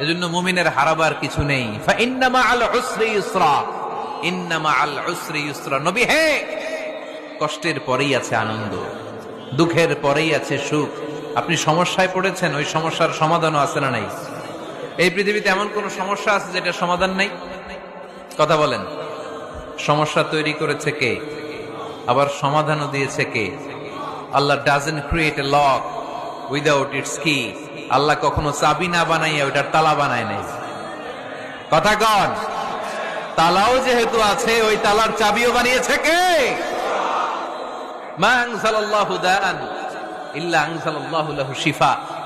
এজন্য মুমিনের হারাবার কিছু নেই। ইন্নামা আল হে! কষ্টের পরেই আছে আনন্দ, দুঃখের পরেই আছে সুখ। আপনি সমস্যায় পড়েছেন, ওই সমস্যার সমাধানও আছে না নাই? এই পৃথিবীতে এমন কোন সমস্যা আছে যেটা সমাধান নাই? কথা বলেন, সমস্যা তৈরি করেছে কে? আবার সমাধানও দিয়েছে কে? Allah doesn't create a lock without its key Allah কখনো চাবি না বানাইয়া ওইটার তালা বানায় নাই। কথা কন। তালাও যেহেতু আছে, ওই তালার চাবিও বানিয়েছে কে?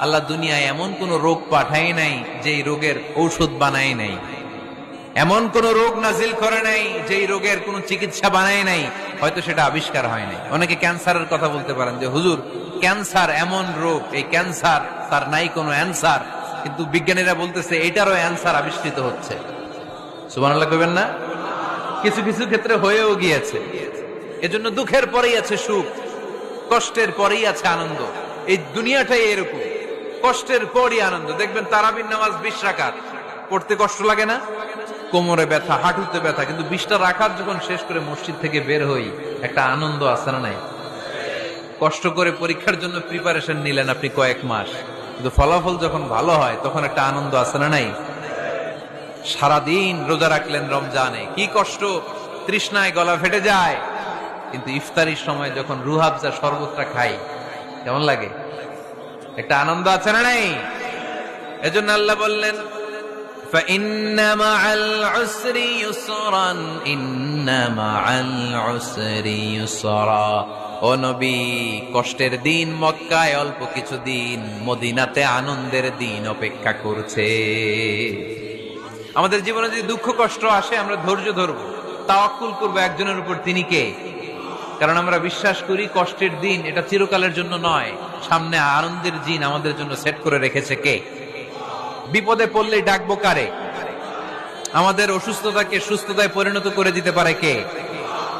আল্লাহ দুনিয়ায় এমন কোন রোগ পাঠায় নাই, যেই রোগের ঔষধ বানায় নাই। এমন কোন রোগ নাজিল করে নাই, যেই রোগের কোন চিকিৎসা বানায় নাই, হয়তো সেটা আবিষ্কার হয় নাই। অনেকে ক্যান্সারের কথা বলতে পারেন যে, হুজুর ক্যান্সার এমন রোগ, এই ক্যান্সার, তার নাই কোনো অ্যান্সার, কিন্তু বিজ্ঞানীরা বলতেছে এটারও অ্যান্সার আবিষ্কৃত হচ্ছে। সুবহানাল্লাহ কইবেন না? কিছু কিছু ক্ষেত্রে হয়েও গিয়েছে। এজন্য দুঃখের পরেই আছে সুখ, কষ্টের পরেই আছে আনন্দ। এই দুনিয়াটাই এরকম। কষ্টের পরই আনন্দ। দেখবেন তারাবির নামাজ বিশ রাকাত। পড়তে কষ্ট লাগে না? কোমরে ব্যথা, হাঁটুতে ব্যথা। কিন্তু বিশটা রাখার যখন শেষ করে মসজিদ থেকে বের হই, একটা আনন্দ আসে না নাই? কষ্ট করে পরীক্ষার জন্য প্রিপারেশন নিলেন আপনি কয়েক মাস। কিন্তু ফলাফল যখন ভালো হয়, তখন একটা আনন্দ আছে না নাই? সারাদিন রোজা রাখলেন রমজানে। কি কষ্ট! তৃষ্ণায় গলা ফেটে যায়। কিন্তু ইফতারির সময় যখন রুহাবজা শরবতটা খাই, কেমন লাগে? একটা আনন্দ আছে না নাই? এজন্য আল্লাহ বললেন ইন্নামা আল অনবী কষ্টের দিন মক্কায় অল্প কিছু দিন মদিনাতে আনন্দের দিন অপেক্ষা করছে। আমাদের জীবনে যদি দুঃখ, কষ্ট আসে, আমরা ধৈর্য ধরবো। অকুল করব একজনের উপর, তিনি কে? কারণ আমরা বিশ্বাস করি, কষ্টের দিন এটা চিরকালের জন্য নয়। সামনে আনন্দের দিন আমাদের জন্য সেট করে রেখেছে কে? বিপদে পড়লে ডাকবো কারে? আমাদের অসুস্থতাকে সুস্থতায় পরিণত করে দিতে পারে কে?